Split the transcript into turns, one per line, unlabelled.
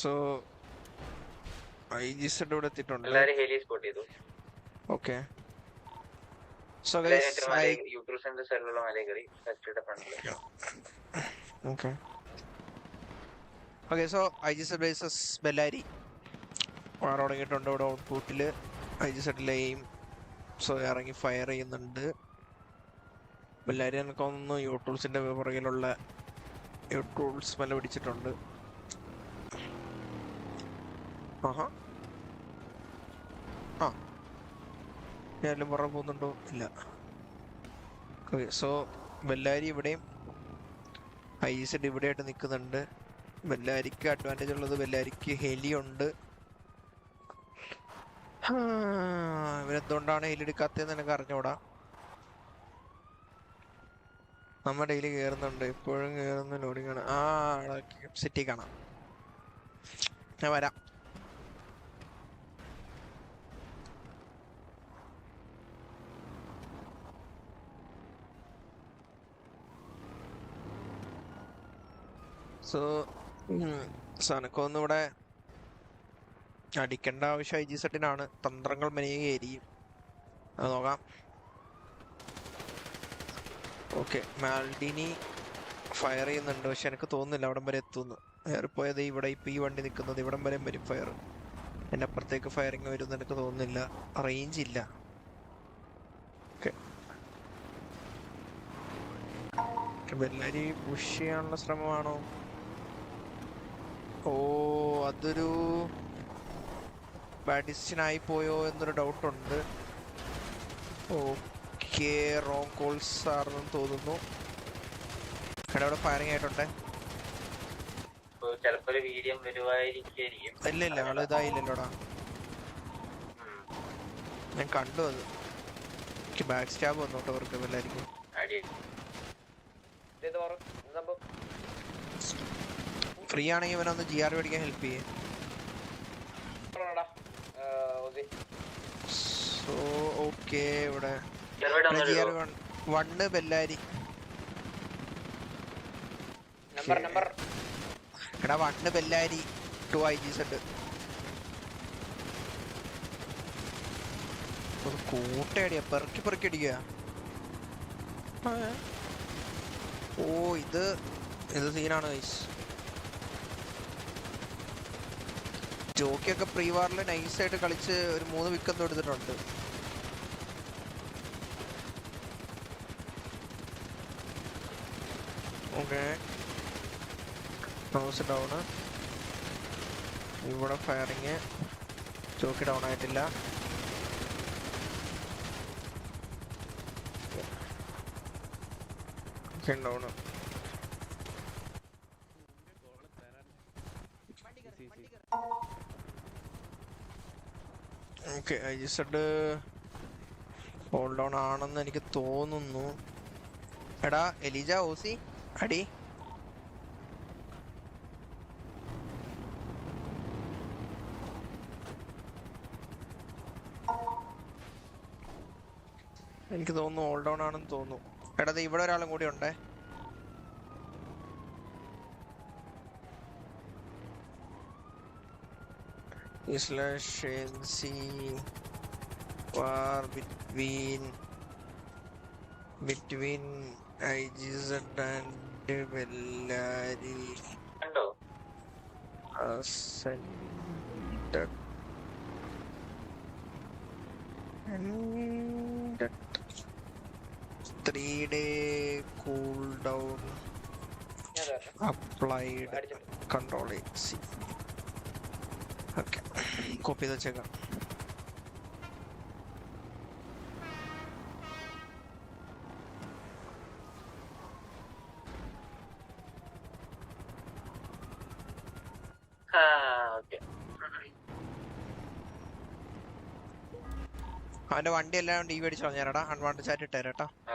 So I G Z ഇവിടെ എത്തിയിട്ടുണ്ട്
heli spot ചെയ്തു.
ഓക്കെ സോ
ഗൈസ് ഐ മലയെ സെല്ലുള്ള കയറി ഫാക്ടറിയുടെ ഫ്രണ്ടിൽ
okay okay so I G Z bases Bellary. War തുടങ്ങിയിട്ടുണ്ട് ഇവിടെ ഔട്ട്പുട്ടിൽ ഐ ജി സെഡിലെയും സോ ഇറങ്ങി ഫയർ ചെയ്യുന്നുണ്ട്. ബെല്ലാരി എനിക്കൊന്ന് തോന്നുന്നു യൂട്ടൂൾസിന്റെ പുറകിലുള്ള യൂട്ടൂൾസ് മല പിടിച്ചിട്ടുണ്ട്. ആഹാ. ആ. ഞാനും പുറകെ പോകുന്നുണ്ടോ? ഇല്ല. ഓക്കെ സോ ബെല്ലാരി ഇവിടെയും ഐ സെഡ് ഇവിടെയായിട്ട് നിൽക്കുന്നുണ്ട്. ബെല്ലാരിക്ക് അഡ്വാന്റേജ് ഉള്ളത് ബെല്ലാരിക്ക് ഹെലി ഉണ്ട്. ഇവരെന്തുകൊണ്ടാണ് ഹെലി എടുക്കാത്തതെന്ന് എനിക്ക് അറിഞ്ഞൂടാ? നമ്മ ഡെയിലി കയറുന്നുണ്ട് ഇപ്പോഴും കയറുന്ന ലോഡിങ് ആണ്. ആ സിറ്റി കാണാം. ഞാൻ വരാം. സോ സനക്കൊന്നും ഇവിടെ അടിക്കേണ്ട ആവശ്യം ഐ ജി സെറ്റിനാണ്. തന്ത്രങ്ങൾ മെനയുകയായിരിക്കും അത് നോക്കാം. ഓക്കെ മാൽഡിനി ഫയർ ചെയ്യുന്നുണ്ട്. പക്ഷെ എനിക്ക് തോന്നുന്നില്ല അവിടം വരെ എത്തുന്നു ഏറിപ്പോയത് ഇവിടെ ഇപ്പം ഈ വണ്ടി നിൽക്കുന്നത് ഇവിടം വരെ വരും ഫയർ എന്റെ അപ്പുറത്തേക്ക് ഫയറിങ് വരുമെന്ന് എനിക്ക് തോന്നുന്നില്ല. റേഞ്ച് ഇല്ല. ഓക്കെ ബെല്ലാരി പുഷ് ചെയ്യാനുള്ള ശ്രമമാണോ? ഓ അതൊരു ബാഡിസ്റ്റിനായി പോയോ എന്നൊരു ഡൗട്ട് ഉണ്ട്. ഓക്കെ റോങ് കോൾസ് ആണെന്ന് തോന്നുന്നു. ഇവിടെ ഫയറിംഗ് ആയിട്ടുണ്ട്.
ചിലപ്പോ ഒരു വീര്യം വരുവായിരിക്കും.
ഇല്ല ഇല്ല ആൾ ഇതായില്ലല്ലോടാ. ഞാൻ കണ്ടു അത്. എനിക്ക് ബാക്ക് സ്റ്റാബ് വന്നോട്ടോ അവർക്ക് എല്ലാവർക്കും ഫ്രീ ആണെങ്കിൽ ഇവനൊന്ന് ജി ആർ മേടിക്കാൻ ഹെൽപ്പ് ചെയ്യേ. സോ ഓക്കെ ഇവിടെ
ചെറുതായിട്ട്
ജി ആർ
വന്നൊരു
വണ്ണ് ബെല്ലാരി.
Number number.
എടാ one Bellary. Two I G Z ഒന്ന് കൂട്ടയടിയാ. പെറുക്കി പെറുക്കി അടിക്കുക ഓ ഇത് ഇത് സീനാണ് ഗൈസ് ജോക്കിയൊക്കെ പ്രീ വാറിൽ നൈസായിട്ട് കളിച്ച് ഒരു മൂന്ന് വിക്കറ്റ് എടുത്തിട്ടുണ്ട്. ഡൗണ് ഇവിടെ ഫയറിങ് ചോക്കി ഡൗൺ ആയിട്ടില്ല. Down okay I Z hole down ആണെന്ന് എനിക്ക് തോന്നുന്നു. എടാ എലിജ ഓസി അടി. എനിക്ക് തോന്നുന്നു ഓൾ ഡൗൺ ആണെന്ന് തോന്നുന്നു. എടാ ഇവിടെ ഒരാളും കൂടി ഉണ്ടേ. Islashency war between between IGZ and Bellari
കണ്ടോ
ascended and three day cooldown applied control C. Okay copy ചെയ്ത് വെച്ചേക്കാം അവന്റെ വണ്ടി എല്ലാം ഡി മേടിച്ച് കളഞ്ഞേരാടാ അൺവാണ്ട് ചാറ്റ് ഇട്ടേരാ കേട്ടോ.
ഓക്കെ